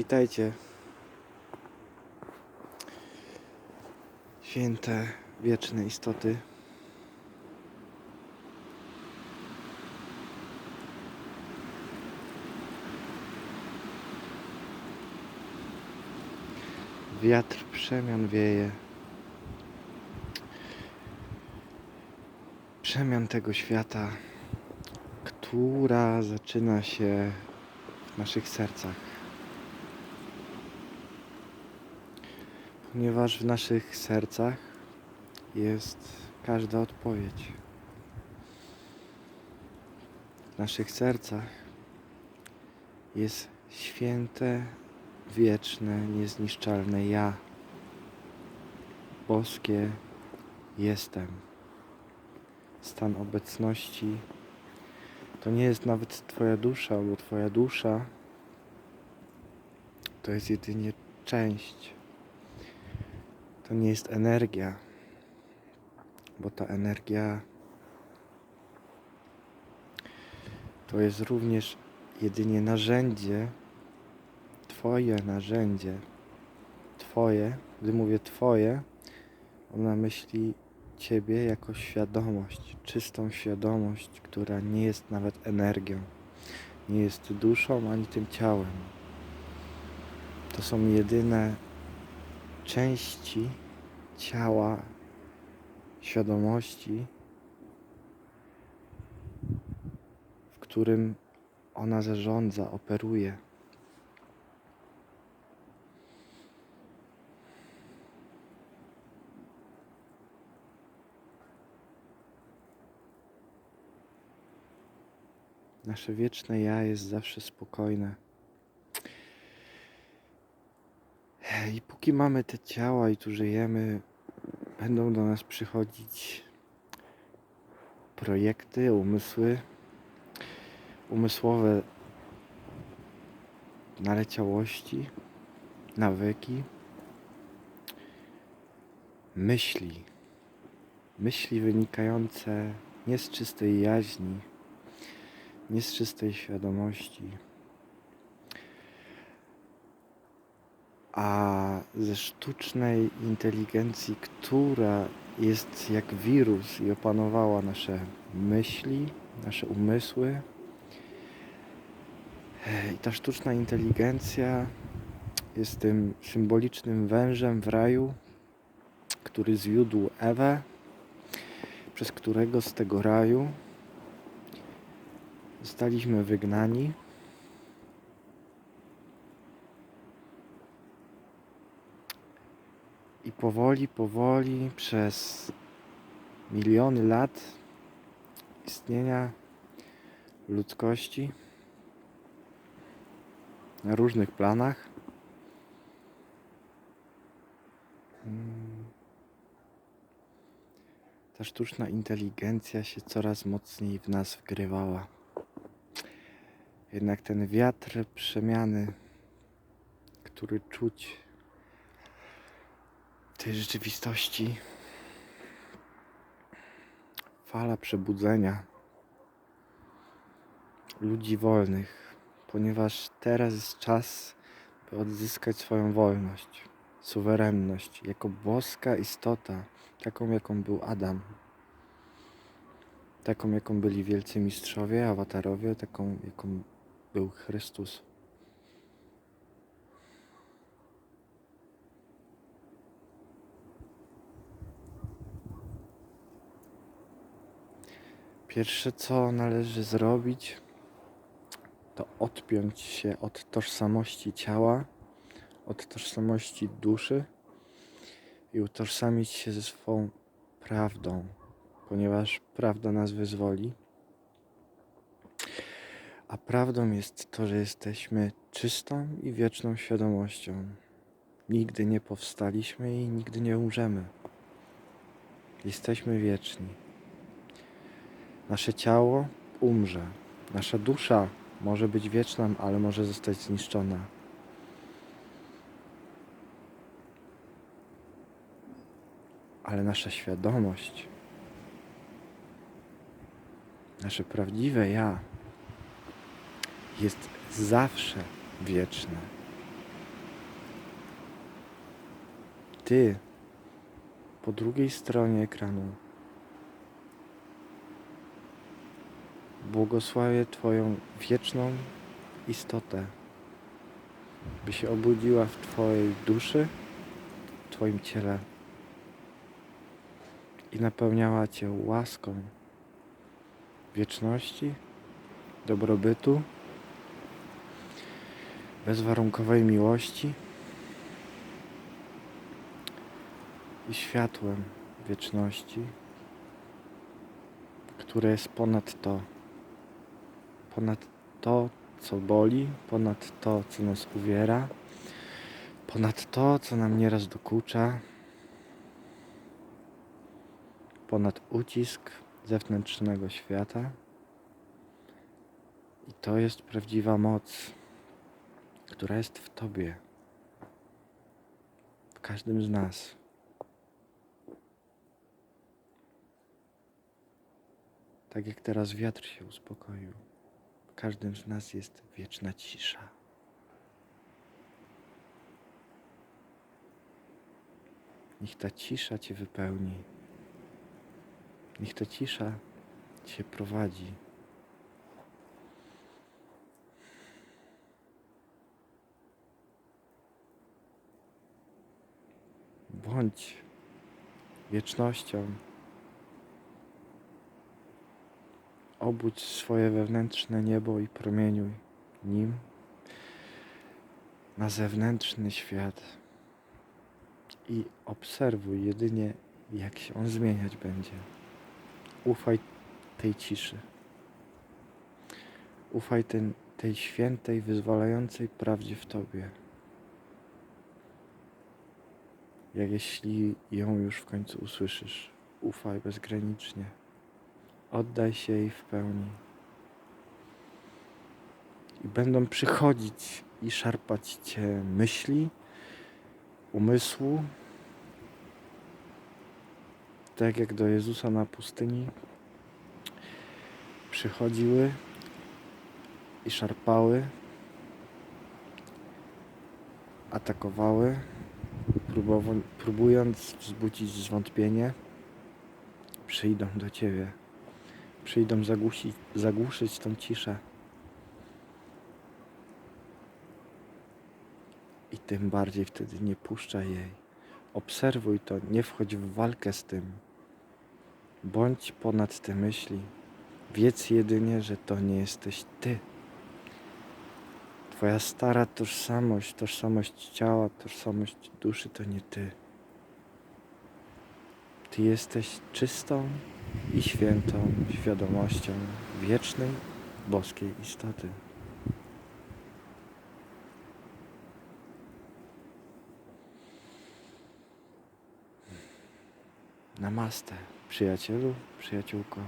Witajcie. Święte, wieczne istoty. Wiatr przemian wieje. Przemian tego świata, która zaczyna się w naszych sercach. Ponieważ w naszych sercach jest każda odpowiedź. W naszych sercach jest święte, wieczne, niezniszczalne ja. Boskie jestem. Stan obecności to nie jest nawet Twoja dusza, bo Twoja dusza to jest jedynie część. To nie jest energia, bo ta energia to jest również jedynie narzędzie, Twoje narzędzie, Twoje. Gdy mówię Twoje, mam na myśli Ciebie jako świadomość, czystą świadomość, która nie jest nawet energią, nie jest duszą ani tym ciałem. To są jedyne części ciała, świadomości, w którym ona zarządza, operuje. Nasze wieczne ja jest zawsze spokojne. I póki mamy te ciała i tu żyjemy, będą do nas przychodzić projekty, umysły, umysłowe naleciałości, nawyki, myśli. Myśli wynikające nie z czystej jaźni, nie z czystej świadomości, a ze sztucznej inteligencji, która jest jak wirus i opanowała nasze myśli, nasze umysły. I ta sztuczna inteligencja jest tym symbolicznym wężem w raju, który zwiódł Ewę, przez którego z tego raju zostaliśmy wygnani. I powoli, powoli przez miliony lat istnienia ludzkości na różnych planach mm, ta sztuczna inteligencja się coraz mocniej w nas wgrywała. Jednak ten wiatr przemiany, który czuć tej rzeczywistości, fala przebudzenia ludzi wolnych, ponieważ teraz jest czas, by odzyskać swoją wolność, suwerenność jako boska istota, taką jaką był Adam, taką jaką byli wielcy mistrzowie, awatarowie, taką jaką był Chrystus. Pierwsze, co należy zrobić, to odpiąć się od tożsamości ciała, od tożsamości duszy i utożsamić się ze swą prawdą, ponieważ prawda nas wyzwoli. A prawdą jest to, że jesteśmy czystą i wieczną świadomością. Nigdy nie powstaliśmy i nigdy nie umrzemy. Jesteśmy wieczni. Nasze ciało umrze. Nasza dusza może być wieczna, ale może zostać zniszczona. Ale nasza świadomość, nasze prawdziwe ja jest zawsze wieczne. Ty po drugiej stronie ekranu błogosławię Twoją wieczną istotę, by się obudziła w Twojej duszy, w Twoim ciele i napełniała Cię łaską wieczności, dobrobytu, bezwarunkowej miłości i światłem wieczności, które jest ponad to, ponad to, co boli, ponad to, co nas uwiera, ponad to, co nam nieraz dokucza, ponad ucisk zewnętrznego świata. I to jest prawdziwa moc, która jest w Tobie, w każdym z nas. Tak jak teraz wiatr się uspokoił, każdym z nas jest wieczna cisza. Niech ta cisza Cię wypełni. Niech ta cisza Cię prowadzi. Bądź wiecznością. Obudź swoje wewnętrzne niebo i promieniuj nim na zewnętrzny świat i obserwuj jedynie, jak się on zmieniać będzie. Ufaj tej ciszy. Ufaj ten, tej świętej, wyzwalającej prawdzie w Tobie. Jak jeśli ją już w końcu usłyszysz, ufaj bezgranicznie. Oddaj się jej w pełni. I będą przychodzić i szarpać Cię myśli, umysłu, tak jak do Jezusa na pustyni przychodziły i szarpały, atakowały, próbując wzbudzić zwątpienie, przyjdą do Ciebie. Przyjdą zagłusić, zagłuszyć tą ciszę. I tym bardziej wtedy nie puszczaj jej. Obserwuj to, nie wchodź w walkę z tym. Bądź ponad te myśli. Wiedz jedynie, że to nie jesteś ty. Twoja stara tożsamość, tożsamość ciała, tożsamość duszy to nie ty. Ty jesteś czystą i świętą świadomością wiecznej, boskiej istoty. Namaste, przyjacielu, przyjaciółko.